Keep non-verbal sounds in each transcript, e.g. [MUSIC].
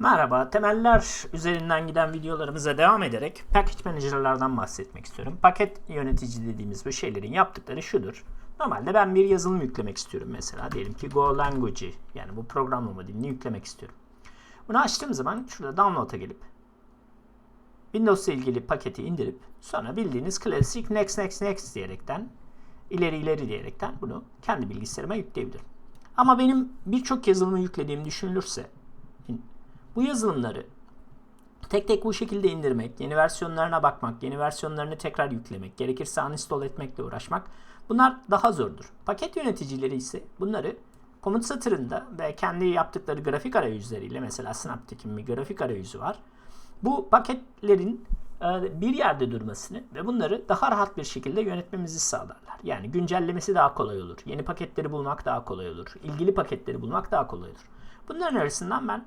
Merhaba, temeller üzerinden giden videolarımıza devam ederek package manager'lardan bahsetmek istiyorum. Paket yönetici dediğimiz bu şeylerin yaptıkları şudur. Normalde ben bir yazılım yüklemek istiyorum mesela. Diyelim ki Go Language'i yani bu programlama dilini yüklemek istiyorum. Bunu açtığım zaman şurada download'a gelip Windows ile ilgili paketi indirip sonra bildiğiniz klasik next next next diyerekten ileri ileri diyerekten bunu kendi bilgisayarıma yükleyebilirim. Ama benim birçok yazılımı yüklediğim düşünülürse bu yazılımları tek tek bu şekilde indirmek, yeni versiyonlarına bakmak, yeni versiyonlarını tekrar yüklemek, gerekirse uninstall etmekle uğraşmak bunlar daha zordur. Paket yöneticileri ise bunları komut satırında ve kendi yaptıkları grafik arayüzleriyle mesela Synaptic'in bir grafik arayüzü var. Bu paketlerin e, bir yerde durmasını ve bunları daha rahat bir şekilde yönetmemizi sağlarlar. Yani güncellemesi daha kolay olur. Yeni paketleri bulmak daha kolay olur. İlgili paketleri bulmak daha kolay olur. Bunların arasından ben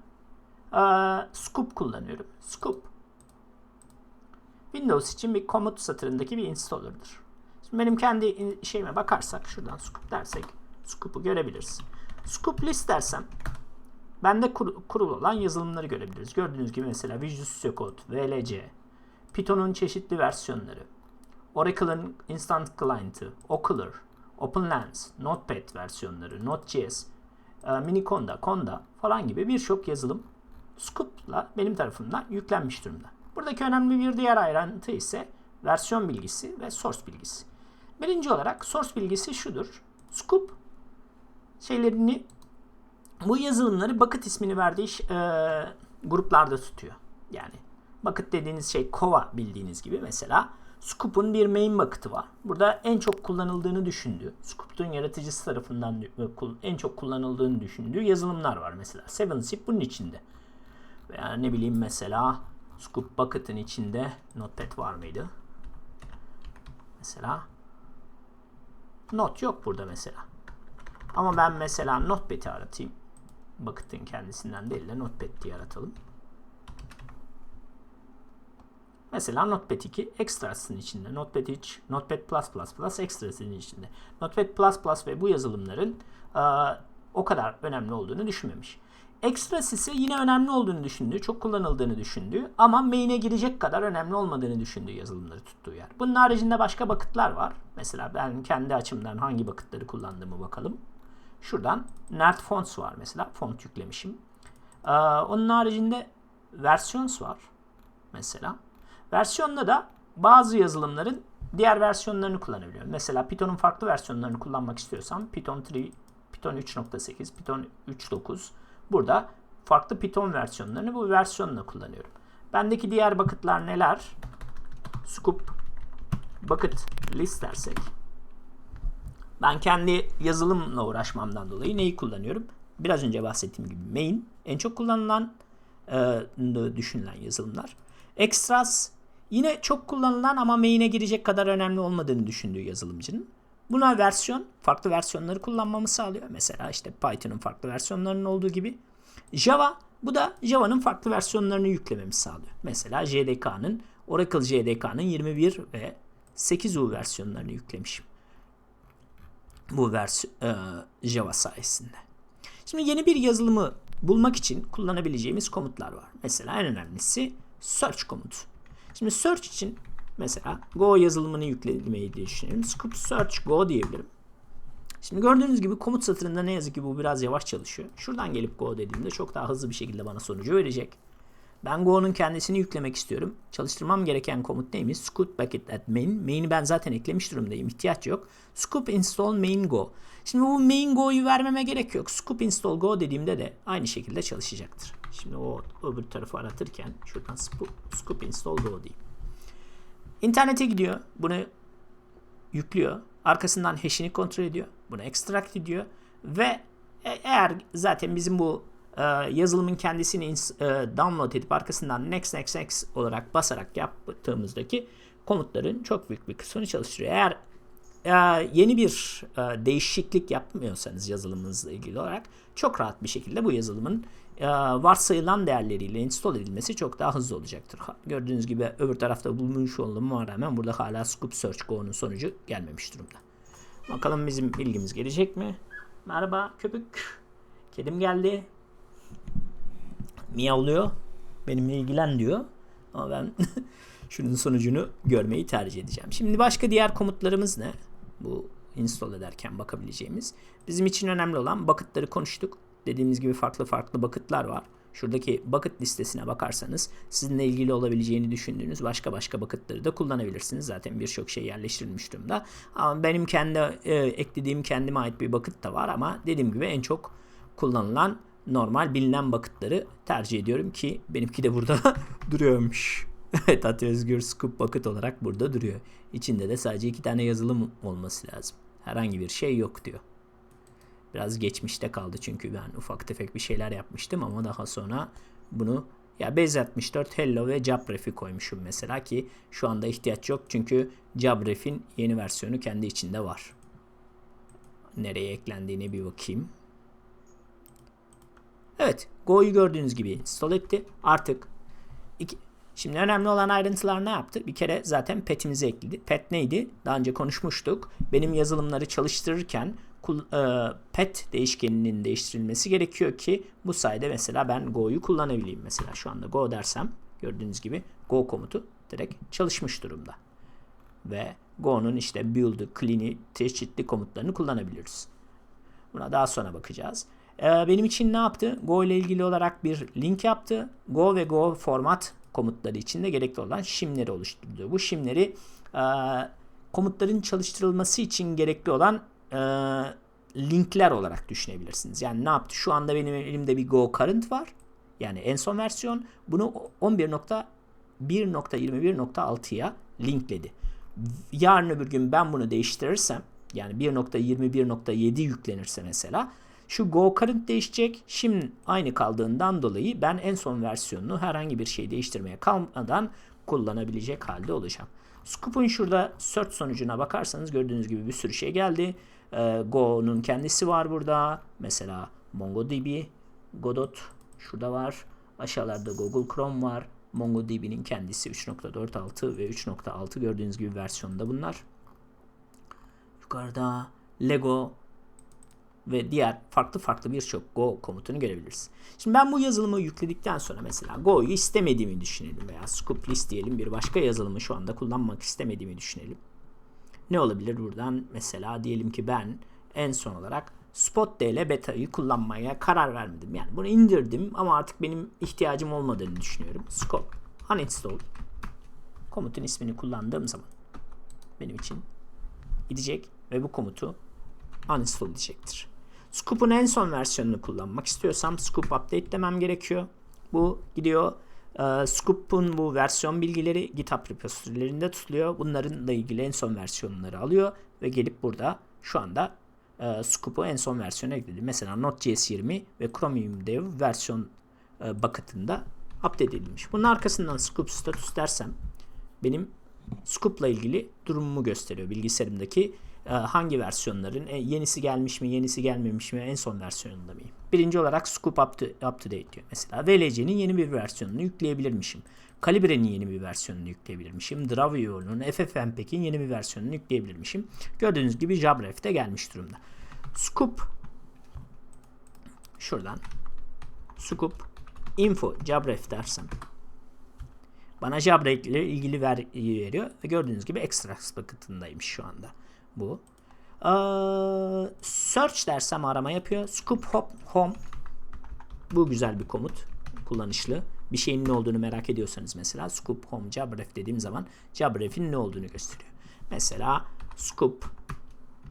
ee, scoop kullanıyorum. Scoop Windows için bir komut satırındaki bir installer'dır. Şimdi benim kendi şeyime bakarsak şuradan scoop dersek scoop'u görebiliriz. Scoop list dersem bende kur, kurulu olan yazılımları görebiliriz. Gördüğünüz gibi mesela Visual Studio Code, VLC, Python'un çeşitli versiyonları, Oracle'ın Instant Client'ı, Ocular, OpenLens, Notepad versiyonları, Node.js, e, Miniconda, Conda falan gibi birçok yazılım Scoop'la benim tarafımdan yüklenmiş durumda. Buradaki önemli bir diğer ayrıntı ise versiyon bilgisi ve source bilgisi. Birinci olarak source bilgisi şudur. Scoop şeylerini bu yazılımları bucket ismini verdiği e, gruplarda tutuyor. Yani bucket dediğiniz şey kova bildiğiniz gibi mesela Scoop'un bir main bucket'ı var. Burada en çok kullanıldığını düşündüğü, Scoop'un yaratıcısı tarafından e, en çok kullanıldığını düşündüğü yazılımlar var mesela. 7zip bunun içinde. Veya ne bileyim mesela Scoop Bucket'ın içinde Notepad var mıydı? Mesela Not yok burada mesela. Ama ben mesela Notepad'i aratayım. Bucket'ın kendisinden değil de Notepad diye aratalım. Mesela Notepad 2 Extras'ın içinde. Notepad 3, Notepad+++ Extras'ın içinde. Notepad++ ve bu yazılımların o kadar önemli olduğunu düşünmemiş. Extras ise yine önemli olduğunu düşündüğü, çok kullanıldığını düşündüğü ama main'e girecek kadar önemli olmadığını düşündüğü yazılımları tuttuğu yer. Bunun haricinde başka bakıtlar var. Mesela ben kendi açımdan hangi bakıtları kullandığımı bakalım. Şuradan Nerd Fonts var mesela. Font yüklemişim. Ee, onun haricinde Versions var. Mesela. Versiyonda da bazı yazılımların diğer versiyonlarını kullanabiliyorum. Mesela Python'un farklı versiyonlarını kullanmak istiyorsam Python 3, Python 3.8, Python 3.9 Burada farklı Python versiyonlarını bu versiyonla kullanıyorum. Bendeki diğer bucket'lar neler? Scoop bucket list dersek. Ben kendi yazılımla uğraşmamdan dolayı neyi kullanıyorum? Biraz önce bahsettiğim gibi main en çok kullanılan e, düşünülen yazılımlar. Extras yine çok kullanılan ama main'e girecek kadar önemli olmadığını düşündüğü yazılımcının. Buna versiyon, farklı versiyonları kullanmamı sağlıyor. Mesela işte Python'un farklı versiyonlarının olduğu gibi. Java, bu da Java'nın farklı versiyonlarını yüklememi sağlıyor. Mesela JDK'nın, Oracle JDK'nın 21 ve 8U versiyonlarını yüklemişim. Bu versiyon e, Java sayesinde. Şimdi yeni bir yazılımı bulmak için kullanabileceğimiz komutlar var. Mesela en önemlisi search komutu. Şimdi search için Mesela Go yazılımını yüklemeyi düşünelim. Scoop Search Go diyebilirim. Şimdi gördüğünüz gibi komut satırında ne yazık ki bu biraz yavaş çalışıyor. Şuradan gelip Go dediğimde çok daha hızlı bir şekilde bana sonucu verecek. Ben Go'nun kendisini yüklemek istiyorum. Çalıştırmam gereken komut neymiş? Scoop bucket at main. Main'i ben zaten eklemiş durumdayım. İhtiyaç yok. Scoop install main go. Şimdi bu main go'yu vermeme gerek yok. Scoop install go dediğimde de aynı şekilde çalışacaktır. Şimdi o öbür tarafı aratırken şuradan scoop install go diyeyim. İnternete gidiyor. Bunu yüklüyor. Arkasından hash'ini kontrol ediyor. Bunu extract ediyor. Ve e, eğer zaten bizim bu e, yazılımın kendisini e, download edip arkasından next next next olarak basarak yaptığımızdaki komutların çok büyük bir kısmını çalıştırıyor. Eğer e, yeni bir e, değişiklik yapmıyorsanız yazılımınızla ilgili olarak çok rahat bir şekilde bu yazılımın varsayılan değerleriyle install edilmesi çok daha hızlı olacaktır. Gördüğünüz gibi öbür tarafta bulunmuş olmama rağmen burada hala Scoop Search Go'nun sonucu gelmemiş durumda. Bakalım bizim bilgimiz gelecek mi? Merhaba köpük. Kedim geldi. miyavlıyor. Benimle ilgilen diyor. Ama ben [LAUGHS] şunun sonucunu görmeyi tercih edeceğim. Şimdi başka diğer komutlarımız ne? Bu install ederken bakabileceğimiz. Bizim için önemli olan bucket'ları konuştuk. Dediğimiz gibi farklı farklı bucket'lar var. Şuradaki bucket listesine bakarsanız sizinle ilgili olabileceğini düşündüğünüz başka başka bucket'ları da kullanabilirsiniz. Zaten birçok şey yerleştirilmiş durumda. Ama benim kendi e, eklediğim kendime ait bir bucket da var ama dediğim gibi en çok kullanılan normal bilinen bucket'ları tercih ediyorum ki benimki de burada [LAUGHS] duruyormuş. [LAUGHS] Evet Ati Özgür Scoop Bucket olarak burada duruyor. İçinde de sadece iki tane yazılım olması lazım. Herhangi bir şey yok diyor. Biraz geçmişte kaldı çünkü ben ufak tefek bir şeyler yapmıştım ama daha sonra bunu ya Base 64 Hello ve Jabref'i koymuşum mesela ki şu anda ihtiyaç yok çünkü Jabref'in yeni versiyonu kendi içinde var. Nereye eklendiğine bir bakayım. Evet, Go'yu gördüğünüz gibi install etti. Artık iki, Şimdi önemli olan ayrıntılar ne yaptı? Bir kere zaten petimizi ekledi. Pet neydi? Daha önce konuşmuştuk. Benim yazılımları çalıştırırken pet değişkeninin değiştirilmesi gerekiyor ki bu sayede mesela ben go'yu kullanabileyim. Mesela şu anda go dersem gördüğünüz gibi go komutu direkt çalışmış durumda. Ve go'nun işte build'ı, clean'i, çeşitli komutlarını kullanabiliriz. Buna daha sonra bakacağız. E, benim için ne yaptı? Go ile ilgili olarak bir link yaptı. Go ve go format komutları içinde gerekli olan şimleri oluşturdu. Bu şimleri e, komutların çalıştırılması için gerekli olan e, linkler olarak düşünebilirsiniz. Yani ne yaptı? Şu anda benim elimde bir Go Current var. Yani en son versiyon. Bunu 11.1.21.6'ya linkledi. Yarın öbür gün ben bunu değiştirirsem yani 1.21.7 yüklenirse mesela şu Go Current değişecek. Şimdi aynı kaldığından dolayı ben en son versiyonunu herhangi bir şey değiştirmeye kalmadan kullanabilecek halde olacağım. Scoop'un şurada search sonucuna bakarsanız gördüğünüz gibi bir sürü şey geldi. Ee, Go'nun kendisi var burada. Mesela MongoDB, Godot şurada var. Aşağılarda Google Chrome var. MongoDB'nin kendisi 3.46 ve 3.6 gördüğünüz gibi versiyonda bunlar. Yukarıda Lego ve diğer farklı farklı birçok Go komutunu görebiliriz. Şimdi ben bu yazılımı yükledikten sonra mesela Go'yu istemediğimi düşünelim veya Scoop List diyelim bir başka yazılımı şu anda kullanmak istemediğimi düşünelim. Ne olabilir buradan? Mesela diyelim ki ben en son olarak Spot DL beta'yı kullanmaya karar vermedim. Yani bunu indirdim ama artık benim ihtiyacım olmadığını düşünüyorum. Scope uninstall komutun ismini kullandığım zaman benim için gidecek ve bu komutu uninstall edecektir. Scoop'un en son versiyonunu kullanmak istiyorsam Scoop update demem gerekiyor. Bu gidiyor e, Scoop'un bu versiyon bilgileri GitHub repository'lerinde tutuluyor. Bunların da ilgili en son versiyonları alıyor ve gelip burada şu anda e, Scoop'u en son versiyona ekledi. Mesela Node.js 20 ve Chromium Dev versiyon e, bucket'ında update edilmiş. Bunun arkasından Scoop status dersem benim Scoop'la ilgili durumumu gösteriyor bilgisayarımdaki ee, hangi versiyonların e, yenisi gelmiş mi, yenisi gelmemiş mi, en son versiyonunda mıyım? Birinci olarak Scoop up to, diyor. Mesela VLC'nin yeni bir versiyonunu yükleyebilirmişim. Calibre'nin yeni bir versiyonunu yükleyebilirmişim. Dravio'nun, FFmpeg'in yeni bir versiyonunu yükleyebilirmişim. Gördüğünüz gibi Jabref de gelmiş durumda. Scoop şuradan Scoop info Jabref dersem bana Jabref ile ilgili vergi veriyor ve gördüğünüz gibi Extract bucket'ındaymış şu anda bu. Ee, search dersem arama yapıyor. Scoop hop home. Bu güzel bir komut. Kullanışlı. Bir şeyin ne olduğunu merak ediyorsanız mesela scoop home jabref dediğim zaman jabref'in ne olduğunu gösteriyor. Mesela scoop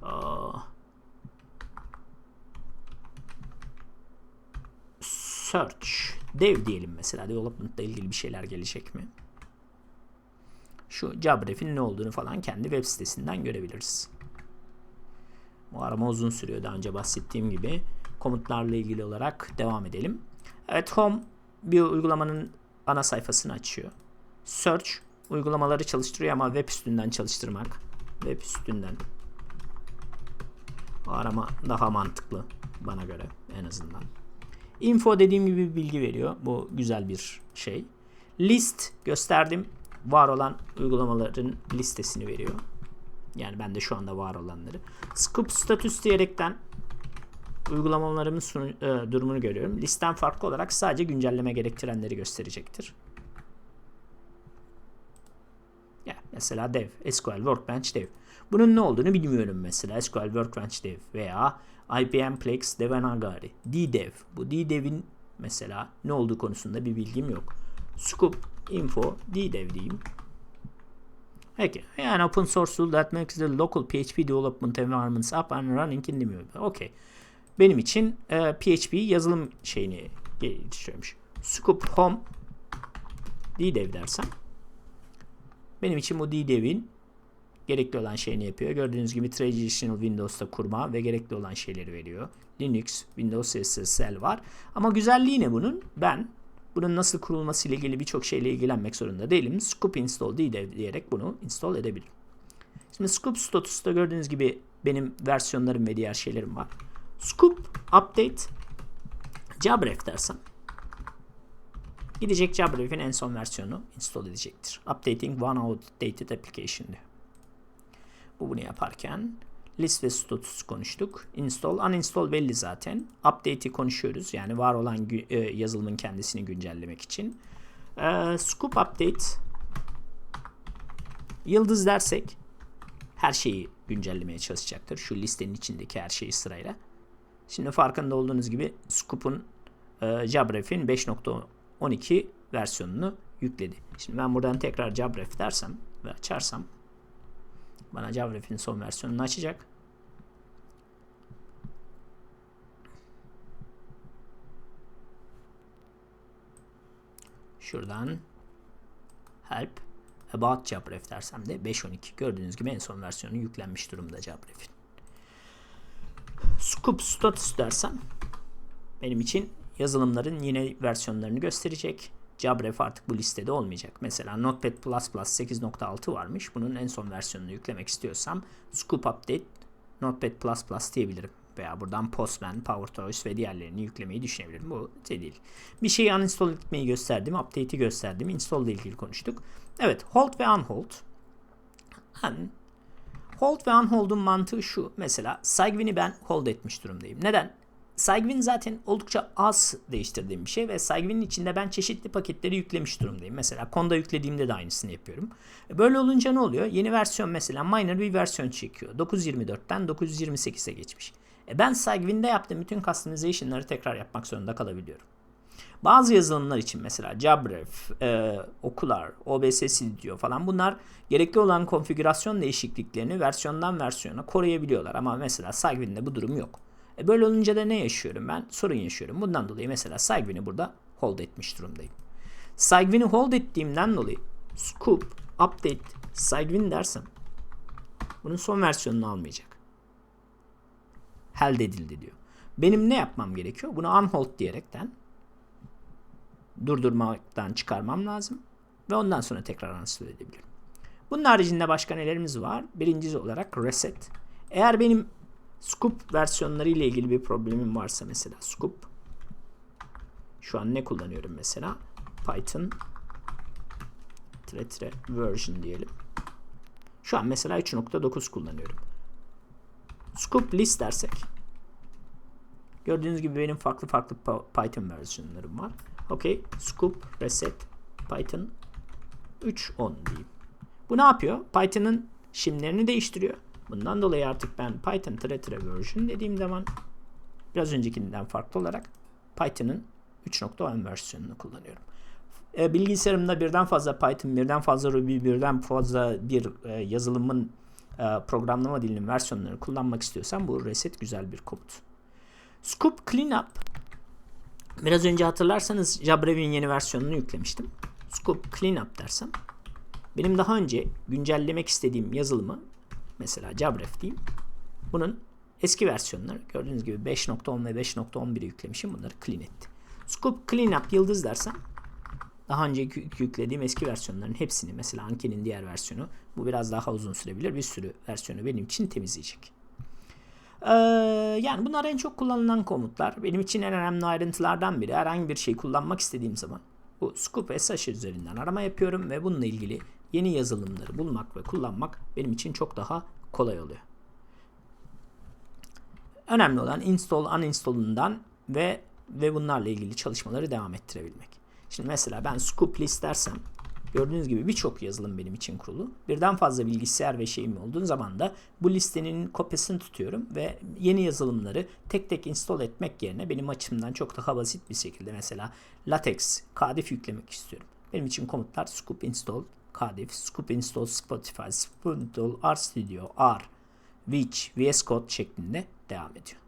uh, search dev diyelim mesela development ile ilgili bir şeyler gelecek mi? Şu jabref'in ne olduğunu falan kendi web sitesinden görebiliriz. Bu arama uzun sürüyor daha önce bahsettiğim gibi. Komutlarla ilgili olarak devam edelim. Evet Home bir uygulamanın ana sayfasını açıyor. Search uygulamaları çalıştırıyor ama web üstünden çalıştırmak. Web üstünden arama daha mantıklı bana göre en azından. Info dediğim gibi bilgi veriyor. Bu güzel bir şey. List gösterdim. Var olan uygulamaların listesini veriyor. Yani bende şu anda var olanları. Scoop status diyerekten uygulamalarımın sunu, e, durumunu görüyorum. Listem farklı olarak sadece güncelleme gerektirenleri gösterecektir. Ya mesela dev, SQL Workbench dev. Bunun ne olduğunu bilmiyorum mesela. SQL Workbench dev veya IBM Plex Devanagari. DDev. Bu DDev'in mesela ne olduğu konusunda bir bilgim yok. Scoop info DDev diyeyim. Peki. Yani open source that makes the local PHP development environments up and running in the Okay. Benim için e, PHP yazılım şeyini geliştiriyormuş. Scoop home DDev dersem benim için bu DDev'in gerekli olan şeyini yapıyor. Gördüğünüz gibi Traditional Windows'ta kurma ve gerekli olan şeyleri veriyor. Linux, Windows SSL var. Ama güzelliği ne bunun? Ben bunun nasıl kurulması ile ilgili birçok şeyle ilgilenmek zorunda değilim. Scoop install diyerek bunu install edebilirim. Şimdi Scoop status'ta gördüğünüz gibi benim versiyonlarım ve diğer şeylerim var. Scoop update jabref dersem gidecek jabref'in en son versiyonu install edecektir. Updating one outdated application diyor. Bu bunu yaparken list ve status konuştuk. Install, uninstall belli zaten. Update'i konuşuyoruz. Yani var olan e, yazılımın kendisini güncellemek için. E, scoop update yıldız dersek her şeyi güncellemeye çalışacaktır. Şu listenin içindeki her şeyi sırayla. Şimdi farkında olduğunuz gibi Scoop'un e, Jabref'in 5.12 versiyonunu yükledi. Şimdi ben buradan tekrar Jabref dersem ve açarsam bana Jabref'in son versiyonunu açacak. Şuradan help about Jabref dersem de 5.12 gördüğünüz gibi en son versiyonu yüklenmiş durumda Jabref'in. Scoop status dersem benim için yazılımların yine versiyonlarını gösterecek. Jabref artık bu listede olmayacak. Mesela Notepad++ 8.6 varmış. Bunun en son versiyonunu yüklemek istiyorsam Scoop Update Notepad++ diyebilirim. Veya buradan Postman, PowerToys ve diğerlerini yüklemeyi düşünebilirim. Bu şey değil. Bir şeyi uninstall etmeyi gösterdim. Update'i gösterdim. Install ile ilgili konuştuk. Evet. Hold ve unhold. Yani hold ve unhold'un mantığı şu. Mesela Cygwin'i ben hold etmiş durumdayım. Neden? Cygwin zaten oldukça az değiştirdiğim bir şey ve Cygwin'in içinde ben çeşitli paketleri yüklemiş durumdayım. Mesela Conda yüklediğimde de aynısını yapıyorum. Böyle olunca ne oluyor? Yeni versiyon mesela minor bir versiyon çekiyor. 924'ten 928'e geçmiş. E ben Cygwin'de yaptığım bütün customization'ları tekrar yapmak zorunda kalabiliyorum. Bazı yazılımlar için mesela Jabref, e, Okular, OBS Studio falan bunlar gerekli olan konfigürasyon değişikliklerini versiyondan versiyona koruyabiliyorlar. Ama mesela Cygwin'de bu durum yok. E böyle olunca da ne yaşıyorum ben? Sorun yaşıyorum. Bundan dolayı mesela Cygwin'i burada hold etmiş durumdayım. Cygwin'i hold ettiğimden dolayı scoop update Cygwin dersem bunun son versiyonunu almayacak. Held edildi diyor. Benim ne yapmam gerekiyor? Bunu unhold diyerekten durdurmaktan çıkarmam lazım. Ve ondan sonra tekrar uninstall edebilirim. Bunun haricinde başka nelerimiz var? Birincisi olarak reset. Eğer benim Scoop versiyonları ile ilgili bir problemim varsa mesela Scoop şu an ne kullanıyorum mesela? Python tire tire version diyelim. Şu an mesela 3.9 kullanıyorum. Scoop list dersek gördüğünüz gibi benim farklı farklı Python versiyonlarım var. Okay. Scoop reset Python 3.10 diyeyim. Bu ne yapıyor? Python'ın şimlerini değiştiriyor. Bundan dolayı artık ben Python tire version dediğim zaman biraz öncekinden farklı olarak Python'ın 3.10 versiyonunu kullanıyorum. E, bilgisayarımda birden fazla Python, birden fazla Ruby, birden fazla bir e, yazılımın e, programlama dilinin versiyonlarını kullanmak istiyorsam bu reset güzel bir komut. Scoop Cleanup Biraz önce hatırlarsanız Jabrev'in yeni versiyonunu yüklemiştim. Scoop Cleanup dersem benim daha önce güncellemek istediğim yazılımı mesela Jabref diyeyim. Bunun eski versiyonları gördüğünüz gibi 5.10 ve 5.11'i yüklemişim. Bunları clean etti. Scoop Cleanup yıldız dersem daha önce yüklediğim eski versiyonların hepsini mesela Anki'nin diğer versiyonu bu biraz daha uzun sürebilir. Bir sürü versiyonu benim için temizleyecek. Ee, yani bunlar en çok kullanılan komutlar. Benim için en önemli ayrıntılardan biri. Herhangi bir şey kullanmak istediğim zaman bu Scoop SH üzerinden arama yapıyorum ve bununla ilgili yeni yazılımları bulmak ve kullanmak benim için çok daha kolay oluyor. önemli olan install uninstall'ından ve ve bunlarla ilgili çalışmaları devam ettirebilmek. Şimdi mesela ben scoop list dersem gördüğünüz gibi birçok yazılım benim için kurulu. Birden fazla bilgisayar ve şeyim olduğu zaman da bu listenin kopyasını tutuyorum ve yeni yazılımları tek tek install etmek yerine benim açımdan çok daha basit bir şekilde mesela latex, kadif yüklemek istiyorum. Benim için komutlar scoop install, kadif, scoop install Spotify, scoop install RStudio, R, Witch, VS Code şeklinde devam ediyor.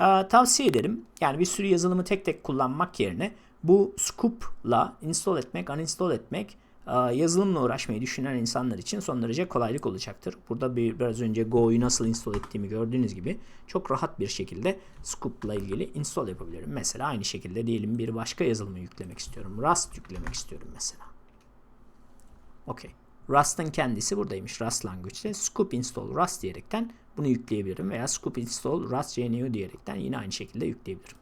Ee, tavsiye ederim. Yani bir sürü yazılımı tek tek kullanmak yerine bu scoop'la install etmek, uninstall etmek e, yazılımla uğraşmayı düşünen insanlar için son derece kolaylık olacaktır. Burada bir, biraz önce Go'yu nasıl install ettiğimi gördüğünüz gibi çok rahat bir şekilde scoop'la ilgili install yapabilirim. Mesela aynı şekilde diyelim bir başka yazılımı yüklemek istiyorum. Rust yüklemek istiyorum mesela. Okey. Rust'ın kendisi buradaymış Rust language'de. Scoop install Rust diyerekten bunu yükleyebilirim veya scoop install Rust GNU diyerekten yine aynı şekilde yükleyebilirim.